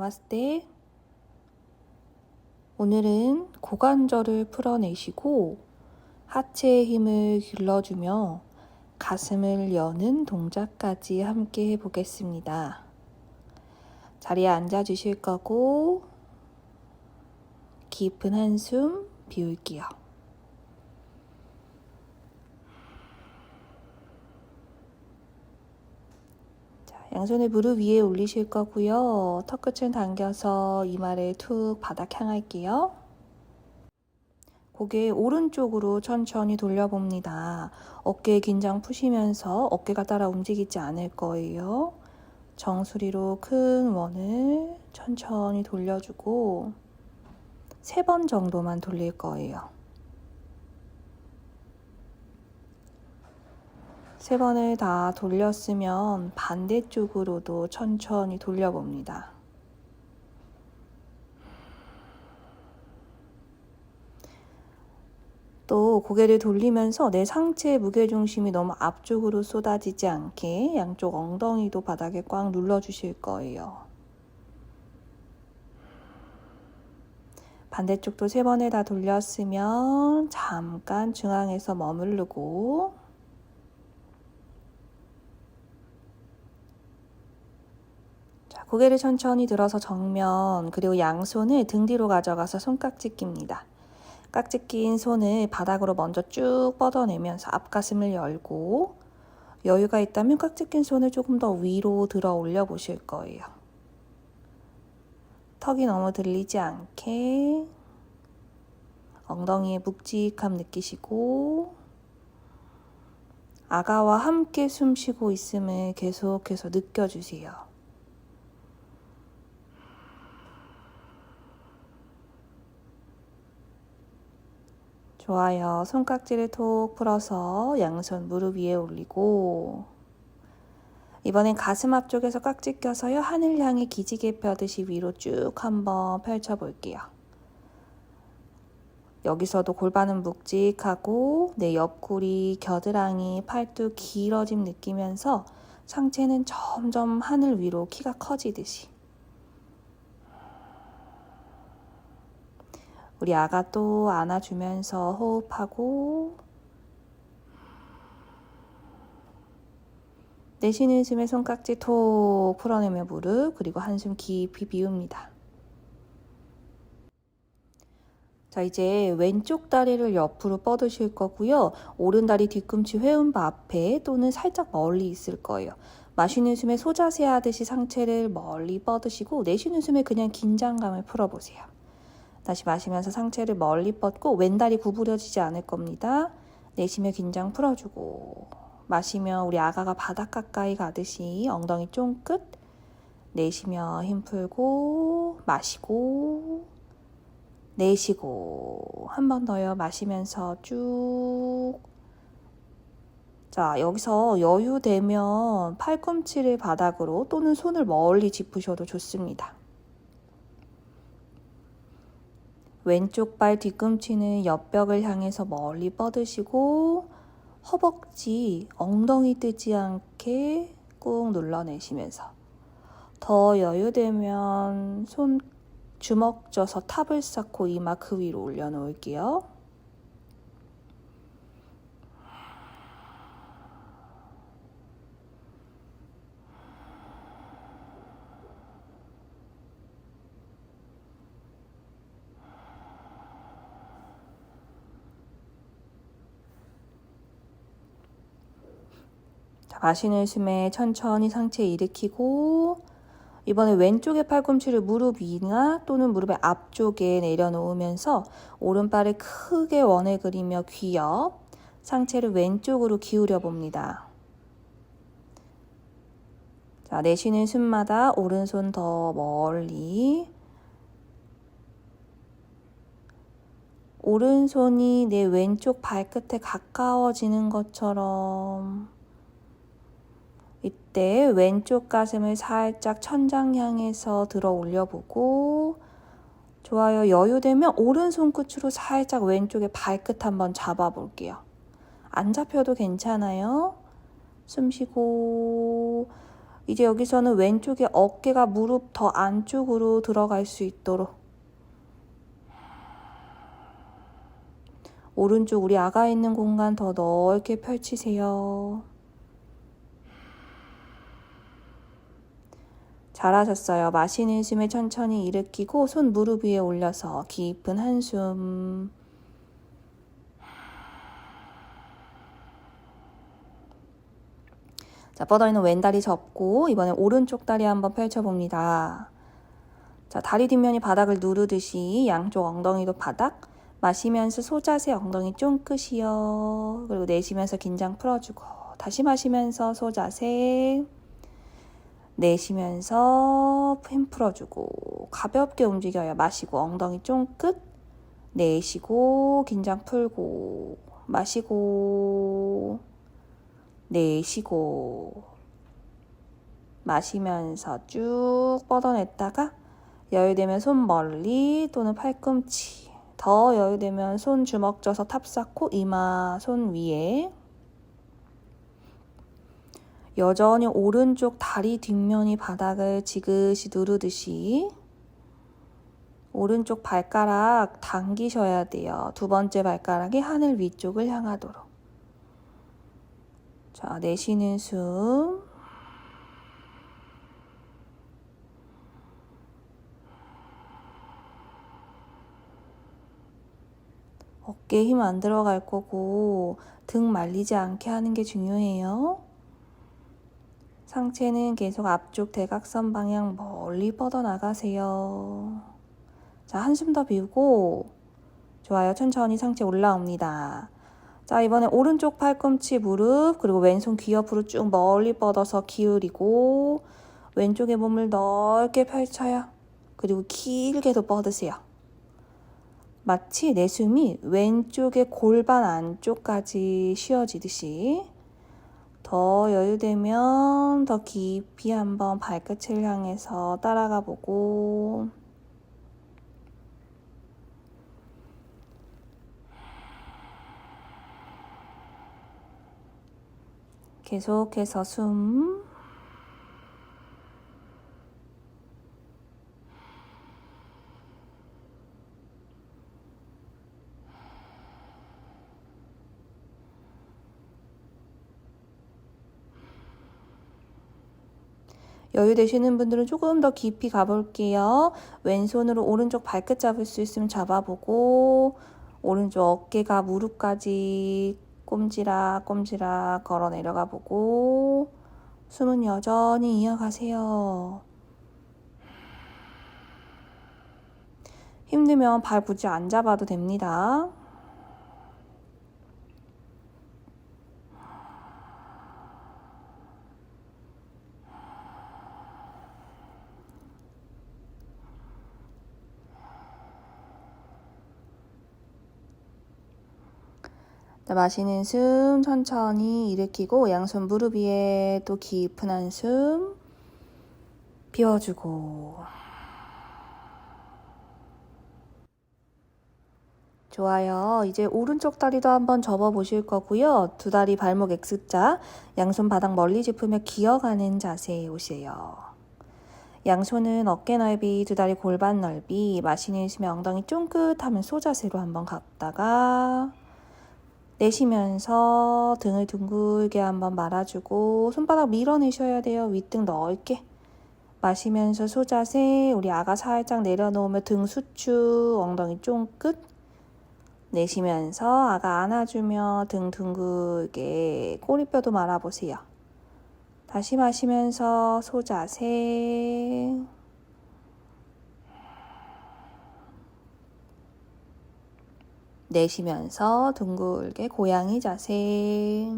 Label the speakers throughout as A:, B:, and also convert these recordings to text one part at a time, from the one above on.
A: 나마스테. 오늘은 고관절을 풀어내시고 하체의 힘을 길러주며 가슴을 여는 동작까지 함께 해보겠습니다. 자리에 앉아 주실 거고 깊은 한숨 비울게요. 자, 양손을 무릎 위에 올리실 거고요. 턱끝을 당겨서 이마를 툭 바닥 향할게요. 고개 오른쪽으로 천천히 돌려봅니다. 어깨 긴장 푸시면서 어깨가 따라 움직이지 않을 거예요. 정수리로 큰 원을 천천히 돌려주고 세 번 정도만 돌릴 거예요. 세 번을 다 돌렸으면 반대쪽으로도 천천히 돌려봅니다. 또 고개를 돌리면서 내 상체의 무게중심이 너무 앞쪽으로 쏟아지지 않게 양쪽 엉덩이도 바닥에 꽉 눌러주실 거예요. 반대쪽도 세 번에 다 돌렸으면 잠깐 중앙에서 머무르고 고개를 천천히 들어서 정면 그리고 양손을 등 뒤로 가져가서 손깍지 낍니다. 깍지 낀 손을 바닥으로 먼저 쭉 뻗어내면서 앞가슴을 열고 여유가 있다면 깍지 낀 손을 조금 더 위로 들어 올려 보실 거예요. 턱이 너무 들리지 않게 엉덩이의 묵직함 느끼시고 아가와 함께 숨 쉬고 있음을 계속해서 느껴주세요. 좋아요. 손깍지를 톡 풀어서 양손 무릎 위에 올리고 이번엔 가슴 앞쪽에서 깍지 껴서요. 하늘 향해 기지개 펴듯이 위로 쭉 한번 펼쳐 볼게요. 여기서도 골반은 묵직하고 내 옆구리, 겨드랑이, 팔뚝 길어짐 느끼면서 상체는 점점 하늘 위로 키가 커지듯이 우리 아가 또 안아주면서 호흡하고 내쉬는 숨에 손깍지 톡 풀어내며 무릎 그리고 한숨 깊이 비웁니다. 자 이제 왼쪽 다리를 옆으로 뻗으실 거고요. 오른 다리 뒤꿈치 회음바 앞에 또는 살짝 멀리 있을 거예요. 마시는 숨에 소자세 하듯이 상체를 멀리 뻗으시고 내쉬는 숨에 그냥 긴장감을 풀어보세요. 다시 마시면서 상체를 멀리 뻗고 왼다리 구부려지지 않을 겁니다. 내쉬며 긴장 풀어주고. 마시며 우리 아가가 바닥 가까이 가듯이 엉덩이 쫑끝 내쉬며 힘 풀고 마시고. 내쉬고. 한 번 더요 마시면서 쭉. 자, 여기서 여유 되면 팔꿈치를 바닥으로 또는 손을 멀리 짚으셔도 좋습니다. 왼쪽 발 뒤꿈치는 옆벽을 향해서 멀리 뻗으시고 허벅지, 엉덩이 뜨지 않게 꾹 눌러내시면서 더 여유되면 손 주먹 져서 탑을 쌓고 이마 그 위로 올려놓을게요. 자, 마시는 숨에 천천히 상체 일으키고 이번에 왼쪽의 팔꿈치를 무릎 위나 또는 무릎의 앞쪽에 내려놓으면서 오른발을 크게 원을 그리며 귀 옆, 상체를 왼쪽으로 기울여 봅니다. 자, 내쉬는 숨마다 오른손 더 멀리 오른손이 내 왼쪽 발끝에 가까워지는 것처럼 이때 왼쪽 가슴을 살짝 천장 향해서 들어 올려보고 좋아요. 여유되면 오른손 끝으로 살짝 왼쪽에 발끝 한번 잡아볼게요. 안 잡혀도 괜찮아요. 숨 쉬고 이제 여기서는 왼쪽에 어깨가 무릎 더 안쪽으로 들어갈 수 있도록 오른쪽 우리 아가 있는 공간 더 넓게 펼치세요. 잘하셨어요. 마시는 숨에 천천히 일으키고 손 무릎 위에 올려서 깊은 한숨. 자, 뻗어있는 왼다리 접고 이번에 오른쪽 다리 한번 펼쳐봅니다. 자, 다리 뒷면이 바닥을 누르듯이 양쪽 엉덩이도 바닥. 마시면서 소자세 엉덩이 쫑긋이요. 그리고 내쉬면서 긴장 풀어주고 다시 마시면서 소자세. 내쉬면서 힘 풀어주고 가볍게 움직여요. 마시고 엉덩이 쫑긋. 내쉬고 긴장 풀고 마시고 내쉬고 마시면서 쭉 뻗어냈다가 여유되면 손 멀리 또는 팔꿈치 더 여유되면 손 주먹 져서 탑 쌓고 이마 손 위에 여전히 오른쪽 다리 뒷면이 바닥을 지그시 누르듯이 오른쪽 발가락 당기셔야 돼요. 두 번째 발가락이 하늘 위쪽을 향하도록. 자, 내쉬는 숨. 어깨에 힘 안 들어갈 거고 등 말리지 않게 하는 게 중요해요. 상체는 계속 앞쪽 대각선 방향 멀리 뻗어 나가세요. 자, 한숨 더 비우고 좋아요. 천천히 상체 올라옵니다. 자, 이번에 오른쪽 팔꿈치 무릎 그리고 왼손 귀 옆으로 쭉 멀리 뻗어서 기울이고 왼쪽에 몸을 넓게 펼쳐요. 그리고 길게도 뻗으세요. 마치 내 숨이 왼쪽의 골반 안쪽까지 쉬어지듯이 더 여유되면 더 깊이 한번 발끝을 향해서 따라가 보고. 계속해서 숨 여유 되시는 분들은 조금 더 깊이 가볼게요. 왼손으로 오른쪽 발끝 잡을 수 있으면 잡아보고 오른쪽 어깨가 무릎까지 꼼지락 꼼지락 걸어 내려가 보고 숨은 여전히 이어가세요. 힘들면 발 굳이 안 잡아도 됩니다. 마시는 숨 천천히 일으키고 양손 무릎 위에 또 깊은 한숨 비워주고 좋아요. 이제 오른쪽 다리도 한번 접어 보실 거고요. 두 다리 발목 X자, 양손 바닥 멀리 짚으며 기어가는 자세에 오세요. 양손은 어깨 넓이, 두 다리 골반 넓이, 마시는 숨에 엉덩이 쫑긋하면 소자세로 한번 갔다가 내쉬면서 등을 둥글게 한번 말아주고 손바닥 밀어내셔야 돼요. 윗등 넓게. 마시면서 소자세 우리 아가 살짝 내려놓으며 등 수축 엉덩이 쫑끝 내쉬면서 아가 안아주며 등 둥글게 꼬리뼈도 말아보세요. 다시 마시면서 소자세 내쉬면서 둥글게 고양이 자세.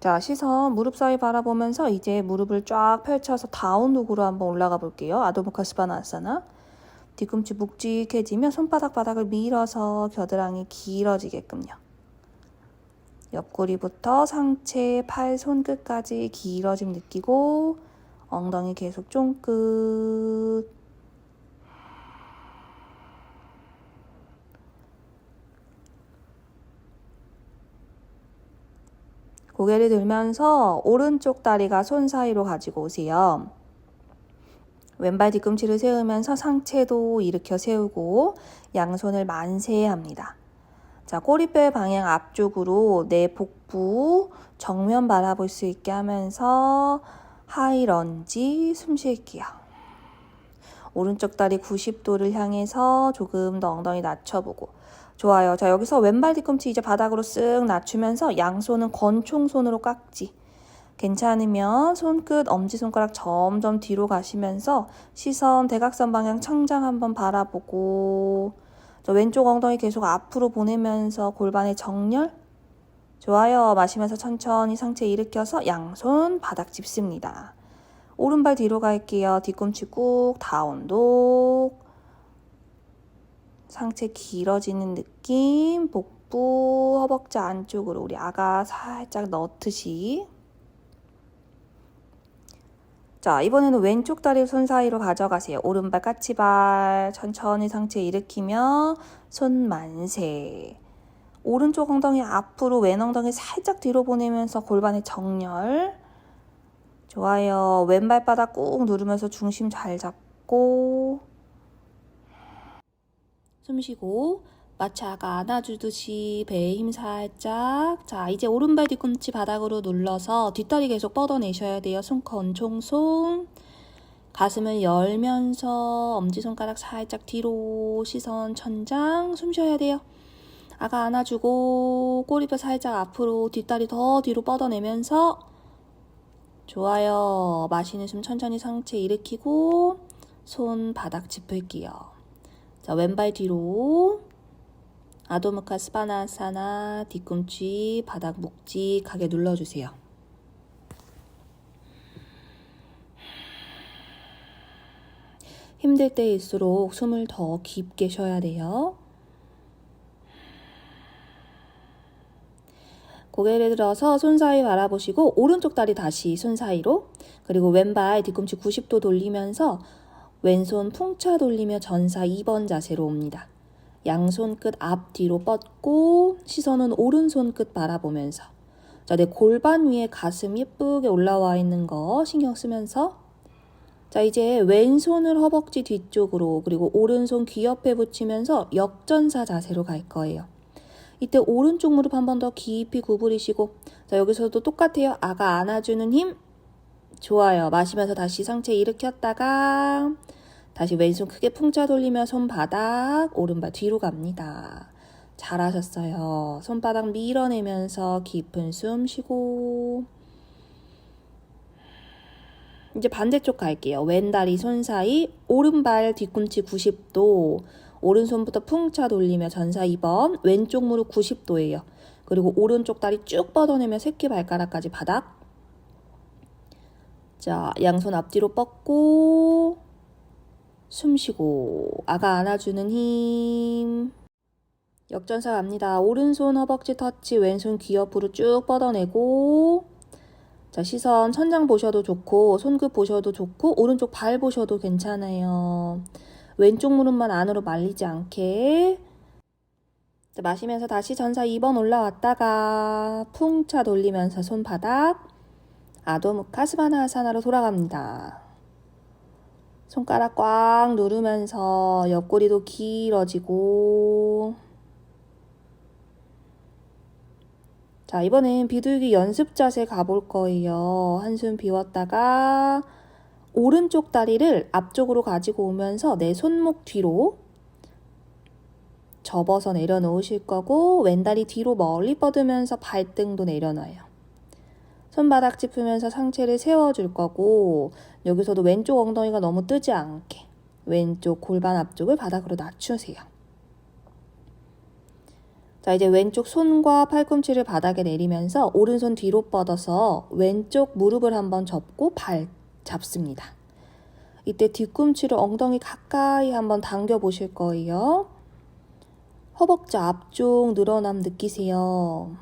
A: 자, 시선 무릎 사이 바라보면서 이제 무릎을 쫙 펼쳐서 다운독으로 한번 올라가 볼게요. 아도무카스바나 아사나. 뒤꿈치 묵직해지면 손바닥 바닥을 밀어서 겨드랑이 길어지게끔요. 옆구리부터 상체, 팔, 손끝까지 길어짐 느끼고 엉덩이 계속 쫑긋. 고개를 들면서 오른쪽 다리가 손 사이로 가지고 오세요. 왼발 뒤꿈치를 세우면서 상체도 일으켜 세우고 양손을 만세합니다. 자, 꼬리뼈의 방향 앞쪽으로 내 복부 정면 바라볼 수 있게 하면서 하이런지 숨 쉴게요. 오른쪽 다리 90도를 향해서 조금 더 엉덩이 낮춰보고 좋아요. 자, 여기서 왼발 뒤꿈치 이제 바닥으로 쓱 낮추면서 양손은 권총손으로 깍지. 괜찮으면 손끝, 엄지손가락 점점 뒤로 가시면서 시선 대각선 방향 청장 한번 바라보고 저 왼쪽 엉덩이 계속 앞으로 보내면서 골반의 정렬. 좋아요. 마시면서 천천히 상체 일으켜서 양손 바닥 짚습니다. 오른발 뒤로 갈게요. 뒤꿈치 꾹 다운독. 상체 길어지는 느낌. 복부, 허벅지 안쪽으로 우리 아가 살짝 넣듯이. 자, 이번에는 왼쪽 다리 손 사이로 가져가세요. 오른발 까치발 천천히 상체 일으키며 손 만세. 오른쪽 엉덩이 앞으로 왼 엉덩이 살짝 뒤로 보내면서 골반의 정렬. 좋아요. 왼 발 바닥 꾹 누르면서 중심 잘 잡고. 숨 쉬고 아까 안아주듯이 배에 힘 살짝. 자 이제 오른발 뒤꿈치 바닥으로 눌러서 뒷다리 계속 뻗어내셔야 돼요. 손 건총손. 가슴을 열면서 엄지손가락 살짝 뒤로 시선 천장 숨 쉬어야 돼요 아가 안아주고 꼬리뼈 살짝 앞으로 뒷다리 더 뒤로 뻗어내면서 좋아요 마시는 숨 천천히 상체 일으키고 손 바닥 짚을게요 자 왼발 뒤로 아도무카 스바나사나 뒤꿈치 바닥 묵직하게 눌러주세요. 힘들 때일수록 숨을 더 깊게 쉬어야 돼요. 고개를 들어서 손 사이 바라보시고 오른쪽 다리 다시 손 사이로 그리고 왼발 뒤꿈치 90도 돌리면서 왼손 풍차 돌리며 전사 2번 자세로 옵니다. 양손 끝 앞뒤로 뻗고 시선은 오른손 끝 바라보면서 자, 내 골반 위에 가슴 예쁘게 올라와 있는 거 신경 쓰면서 자, 이제 왼손을 허벅지 뒤쪽으로 그리고 오른손 귀 옆에 붙이면서 역전사 자세로 갈 거예요. 이때 오른쪽 무릎 한 번 더 깊이 구부리시고 자, 여기서도 똑같아요. 아가 안아주는 힘 좋아요. 마시면서 다시 상체 일으켰다가 다시 왼손 크게 풍차 돌리며 손바닥 오른발 뒤로 갑니다. 잘하셨어요. 손바닥 밀어내면서 깊은 숨 쉬고 이제 반대쪽 갈게요. 왼 다리 손 사이 오른발 뒤꿈치 90도 오른손부터 풍차 돌리며 전사 2번 왼쪽 무릎 90도예요. 그리고 오른쪽 다리 쭉 뻗어내며 새끼 발가락까지 바닥 자 양손 앞뒤로 뻗고 숨 쉬고 아가 안아주는 힘 역전사 갑니다. 오른손 허벅지 터치 왼손 귀 옆으로 쭉 뻗어내고 자 시선 천장 보셔도 좋고 손끝 보셔도 좋고 오른쪽 발 보셔도 괜찮아요. 왼쪽 무릎만 안으로 말리지 않게 자, 마시면서 다시 전사 2번 올라왔다가 풍차 돌리면서 손바닥 아도무카 스바나 하사나로 돌아갑니다. 손가락 꽉 누르면서 옆구리도 길어지고 자 이번엔 비둘기 연습 자세 가볼 거예요. 한숨 비웠다가 오른쪽 다리를 앞쪽으로 가지고 오면서 내 손목 뒤로 접어서 내려놓으실 거고 왼다리 뒤로 멀리 뻗으면서 발등도 내려놔요. 손바닥 짚으면서 상체를 세워줄 거고 여기서도 왼쪽 엉덩이가 너무 뜨지 않게 왼쪽 골반 앞쪽을 바닥으로 낮추세요. 자 이제 왼쪽 손과 팔꿈치를 바닥에 내리면서 오른손 뒤로 뻗어서 왼쪽 무릎을 한번 접고 발 잡습니다. 이때 뒤꿈치를 엉덩이 가까이 한번 당겨 보실 거예요. 허벅지 앞쪽 늘어남 느끼세요.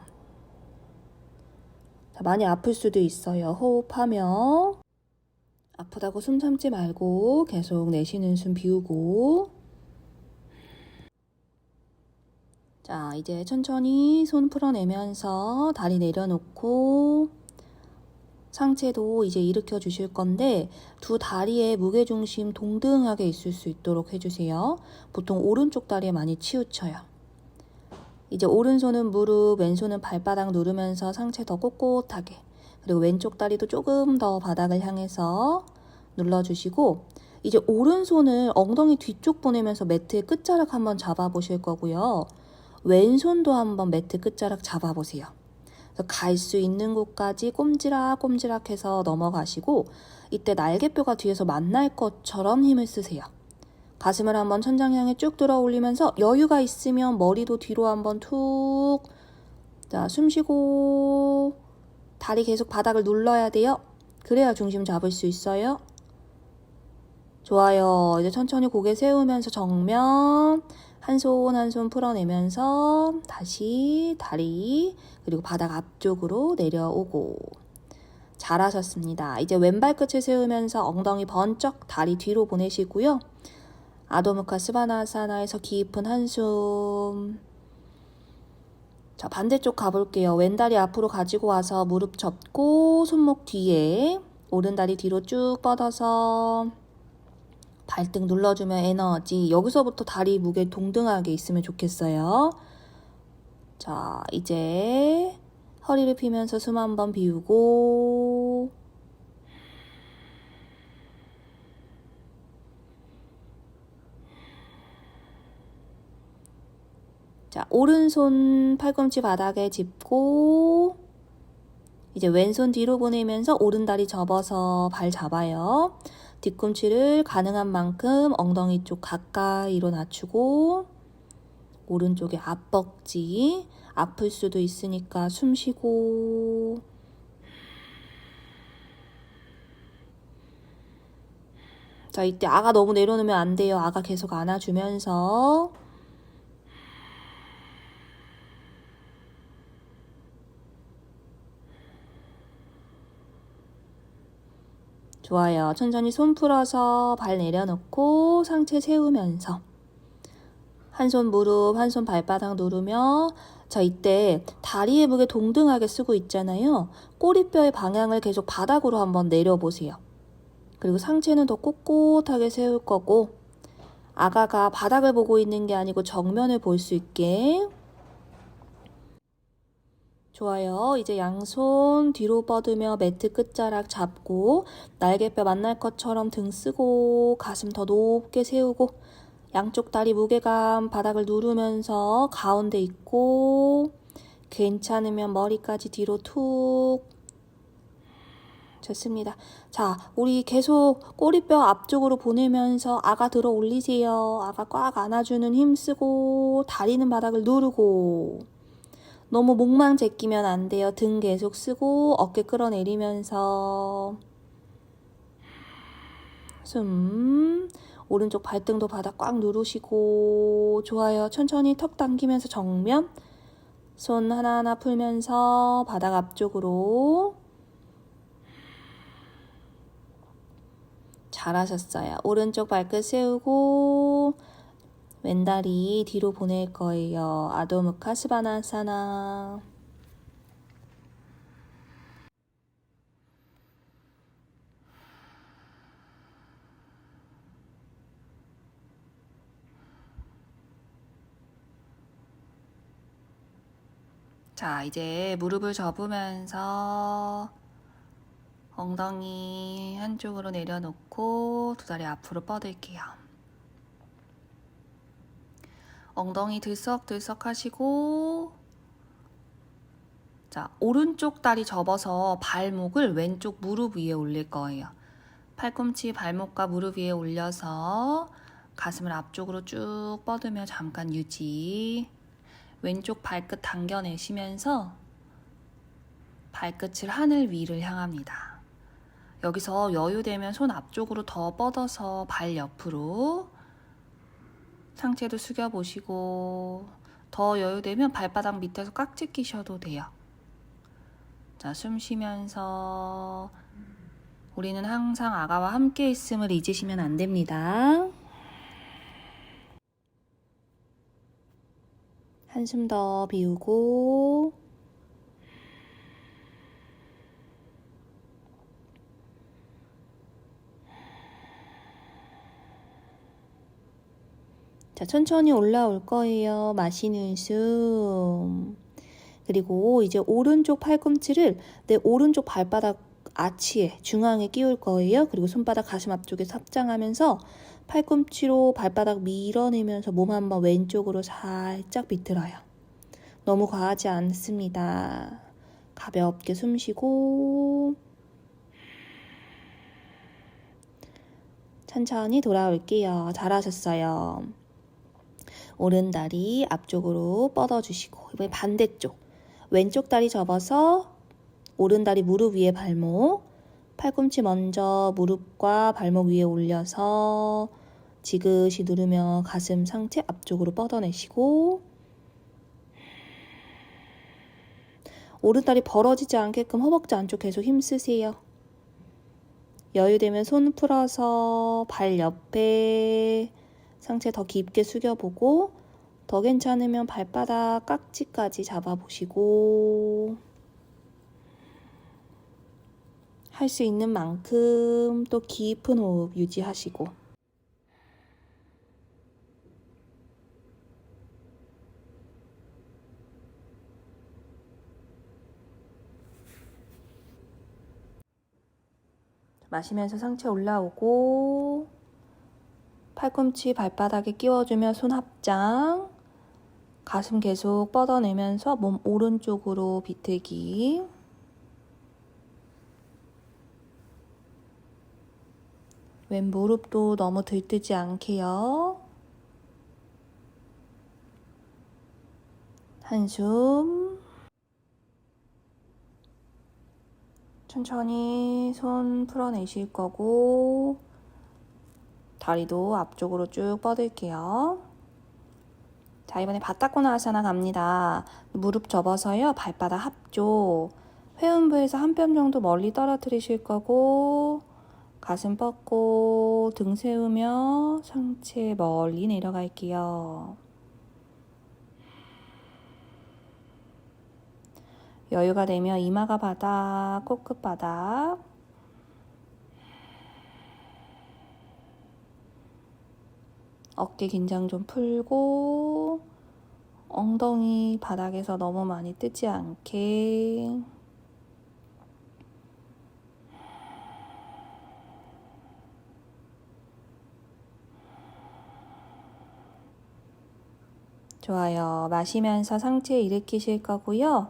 A: 자, 많이 아플 수도 있어요. 호흡하며 아프다고 숨 참지 말고 계속 내쉬는 숨 비우고 자, 이제 천천히 손 풀어내면서 다리 내려놓고 상체도 이제 일으켜 주실 건데 두 다리의 무게중심 동등하게 있을 수 있도록 해주세요. 보통 오른쪽 다리에 많이 치우쳐요. 이제 오른손은 무릎, 왼손은 발바닥 누르면서 상체 더 꼿꼿하게 그리고 왼쪽 다리도 조금 더 바닥을 향해서 눌러주시고 이제 오른손을 엉덩이 뒤쪽 보내면서 매트의 끝자락 한번 잡아보실 거고요. 왼손도 한번 매트 끝자락 잡아보세요. 갈 수 있는 곳까지 꼼지락꼼지락 해서 넘어가시고 이때 날개뼈가 뒤에서 만날 것처럼 힘을 쓰세요. 가슴을 한번 천장 향해 쭉 들어 올리면서 여유가 있으면 머리도 뒤로 한번 툭. 자, 숨 쉬고 다리 계속 바닥을 눌러야 돼요. 그래야 중심 잡을 수 있어요. 좋아요. 이제 천천히 고개 세우면서 정면 한 손 한손 풀어내면서 다시 다리 그리고 바닥 앞쪽으로 내려오고 잘하셨습니다. 이제 왼발 끝을 세우면서 엉덩이 번쩍 다리 뒤로 보내시고요. 아도무카 스바나사나에서 깊은 한숨. 자, 반대쪽 가볼게요. 왼다리 앞으로 가지고 와서 무릎 접고 손목 뒤에 오른다리 뒤로 쭉 뻗어서 발등 눌러주면 에너지. 여기서부터 다리 무게 동등하게 있으면 좋겠어요. 자, 이제 허리를 펴면서 숨 한 번 비우고 자, 오른손 팔꿈치 바닥에 짚고 이제 왼손 뒤로 보내면서 오른다리 접어서 발 잡아요. 뒤꿈치를 가능한 만큼 엉덩이 쪽 가까이로 낮추고 오른쪽에 앞벅지 아플 수도 있으니까 숨 쉬고 자 이때 아가 너무 내려놓으면 안 돼요. 아가 계속 안아주면서 좋아요. 천천히 손 풀어서 발 내려놓고 상체 세우면서 한 손 무릎, 한 손 발바닥 누르며 자 이때 다리의 무게 동등하게 쓰고 있잖아요. 꼬리뼈의 방향을 계속 바닥으로 한번 내려보세요. 그리고 상체는 더 꼿꼿하게 세울 거고 아가가 바닥을 보고 있는 게 아니고 정면을 볼 수 있게 좋아요. 이제 양손 뒤로 뻗으며 매트 끝자락 잡고 날개뼈 만날 것처럼 등 쓰고 가슴 더 높게 세우고 양쪽 다리 무게감 바닥을 누르면서 가운데 있고 괜찮으면 머리까지 뒤로 툭 좋습니다. 자, 우리 계속 꼬리뼈 앞쪽으로 보내면서 아가 들어 올리세요. 아가 꽉 안아주는 힘 쓰고 다리는 바닥을 누르고 너무 목만 제끼면 안 돼요. 등 계속 쓰고 어깨 끌어내리면서 숨 오른쪽 발등도 바닥 꽉 누르시고 좋아요. 천천히 턱 당기면서 정면 손 하나하나 풀면서 바닥 앞쪽으로 잘하셨어요. 오른쪽 발끝 세우고 왼다리 뒤로 보낼 거예요. 아도무카 스바나사나. 자, 이제 무릎을 접으면서 엉덩이 한쪽으로 내려놓고 두 다리 앞으로 뻗을게요. 엉덩이 들썩들썩 하시고 자, 오른쪽 다리 접어서 발목을 왼쪽 무릎 위에 올릴 거예요. 팔꿈치 발목과 무릎 위에 올려서 가슴을 앞쪽으로 쭉 뻗으며 잠깐 유지. 왼쪽 발끝 당겨내시면서 발끝을 하늘 위를 향합니다. 여기서 여유되면 손 앞쪽으로 더 뻗어서 발 옆으로 상체도 숙여보시고 더 여유되면 발바닥 밑에서 깍지 끼셔도 돼요. 자, 숨 쉬면서 우리는 항상 아가와 함께 있음을 잊으시면 안 됩니다. 한숨 더 비우고 자, 천천히 올라올 거예요. 마시는 숨. 그리고 이제 오른쪽 팔꿈치를 내 오른쪽 발바닥 아치에 중앙에 끼울 거예요. 그리고 손바닥 가슴 앞쪽에 삽장하면서 팔꿈치로 발바닥 밀어내면서 몸 한번 왼쪽으로 살짝 비틀어요. 너무 과하지 않습니다. 가볍게 숨 쉬고 천천히 돌아올게요. 잘하셨어요. 오른 다리 앞쪽으로 뻗어주시고 이번에 반대쪽 왼쪽 다리 접어서 오른 다리 무릎 위에 발목 팔꿈치 먼저 무릎과 발목 위에 올려서 지그시 누르며 가슴 상체 앞쪽으로 뻗어내시고 오른다리 벌어지지 않게끔 허벅지 안쪽 계속 힘쓰세요. 여유되면 손 풀어서 발 옆에 상체 더 깊게 숙여보고 더 괜찮으면 발바닥 깍지까지 잡아보시고 할 수 있는 만큼 또 깊은 호흡 유지하시고. 마시면서 상체 올라오고 팔꿈치 발바닥에 끼워주며 손 합장 가슴 계속 뻗어내면서 몸 오른쪽으로 비틀기 왼 무릎도 너무 들뜨지 않게요 한숨 천천히 손 풀어내실 거고 다리도 앞쪽으로 쭉 뻗을게요. 자, 이번에 바닥고나 아사나 갑니다. 무릎 접어서요. 발바닥 합쪽. 회음부에서 한 뼘 정도 멀리 떨어뜨리실 거고 가슴 뻗고 등 세우며 상체 멀리 내려갈게요. 여유가 되면 이마가 바닥, 코끝 바닥. 어깨 긴장 좀 풀고 엉덩이 바닥에서 너무 많이 뜨지 않게 좋아요. 마시면서 상체 일으키실 거고요.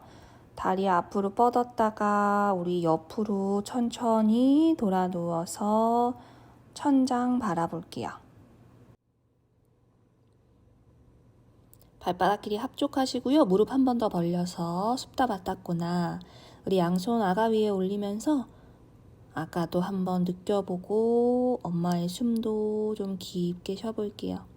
A: 다리 앞으로 뻗었다가 우리 옆으로 천천히 돌아 누워서 천장 바라볼게요. 발바닥 길이 합족하시고요. 무릎 한 번 더 벌려서 숲다 바닥구나. 우리 양손 아가 위에 올리면서 아까도 한번 느껴보고 엄마의 숨도 좀 깊게 쉬어볼게요.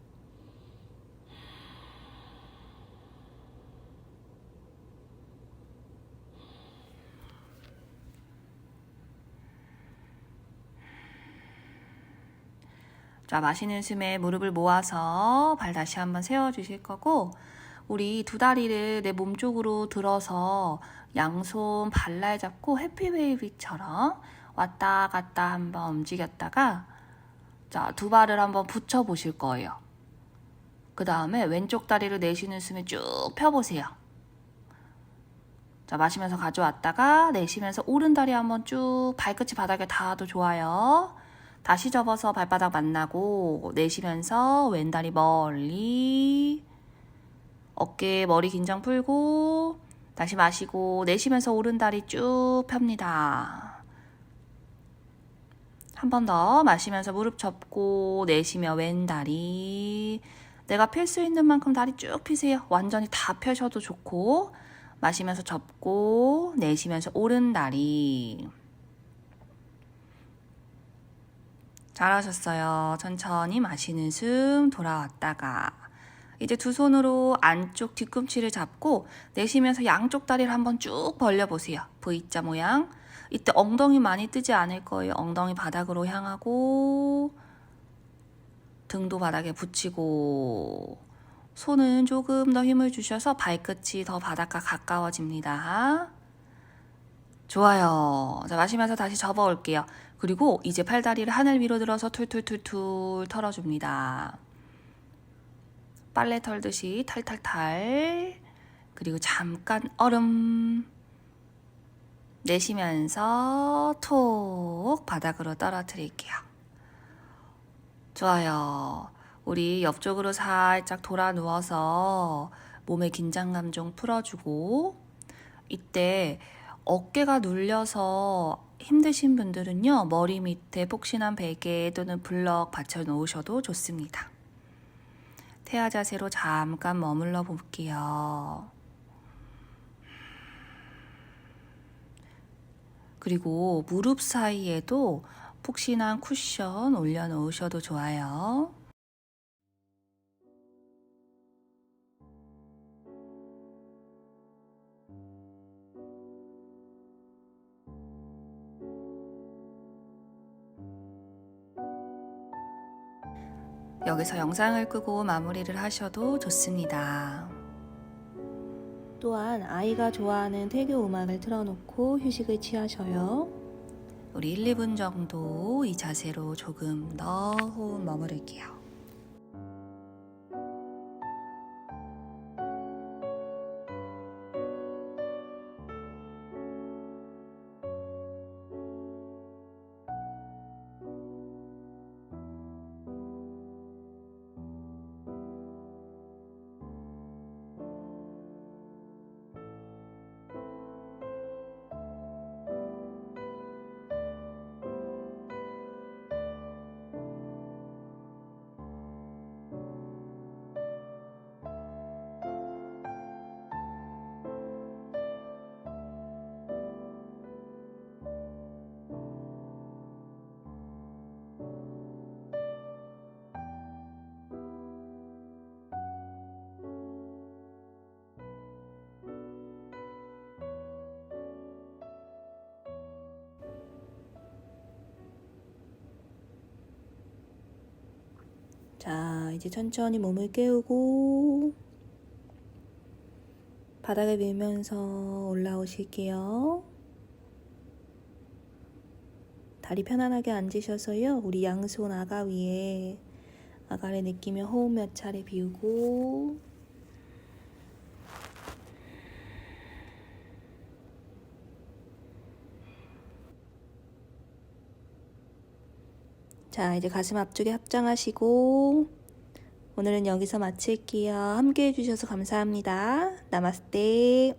A: 자, 마시는 숨에 무릎을 모아서 발 다시 한번 세워주실 거고, 우리 두 다리를 내 몸 쪽으로 들어서 양손 발날 잡고 해피웨이비처럼 왔다 갔다 한번 움직였다가, 자, 두 발을 한번 붙여 보실 거예요. 그 다음에 왼쪽 다리를 내쉬는 숨에 쭉 펴보세요. 자, 마시면서 가져왔다가 내쉬면서 오른 다리 한번 쭉 발끝이 바닥에 닿아도 좋아요. 다시 접어서 발바닥 만나고 내쉬면서 왼다리 멀리 어깨 머리 긴장 풀고 다시 마시고 내쉬면서 오른다리 쭉 펴니다. 한 번 더 마시면서 무릎 접고 내쉬며 왼다리 내가 펼수 있는 만큼 다리 쭉 펴세요. 완전히 다 펴셔도 좋고 마시면서 접고 내쉬면서 오른다리 잘하셨어요. 천천히 마시는 숨 돌아왔다가 이제 두 손으로 안쪽 뒤꿈치를 잡고 내쉬면서 양쪽 다리를 한번 쭉 벌려보세요. V자 모양. 이때 엉덩이 많이 뜨지 않을 거예요. 엉덩이 바닥으로 향하고 등도 바닥에 붙이고 손은 조금 더 힘을 주셔서 발끝이 더 바닥과 가까워집니다. 좋아요. 자, 마시면서 다시 접어 올게요. 그리고 이제 팔다리를 하늘 위로 들어서 툴툴툴툴 털어줍니다. 빨래 털듯이 탈탈탈. 그리고 잠깐 얼음. 내쉬면서 톡 바닥으로 떨어뜨릴게요. 좋아요. 우리 옆쪽으로 살짝 돌아 누워서 몸의 긴장감 좀 풀어주고 이때 어깨가 눌려서 힘드신 분들은요 머리 밑에 폭신한 베개 또는 블럭 받쳐 놓으셔도 좋습니다. 태아 자세로 잠깐 머물러 볼게요. 그리고 무릎 사이에도 푹신한 쿠션 올려놓으셔도 좋아요. 여기서 영상을 끄고 마무리를 하셔도 좋습니다. 또한 아이가 좋아하는 태교 음악을 틀어놓고 휴식을 취하셔요. 우리 1, 2분 정도 이 자세로 조금 더 호흡 머무를게요. 자, 이제 천천히 몸을 깨우고 바닥을 밀면서 올라오실게요. 다리 편안하게 앉으셔서요. 우리 양손 아가 위에 아가를 느끼며 호흡 몇 차례 비우고 자, 이제 가슴 앞쪽에 합장하시고 오늘은 여기서 마칠게요. 함께 해주셔서 감사합니다. 나마스테.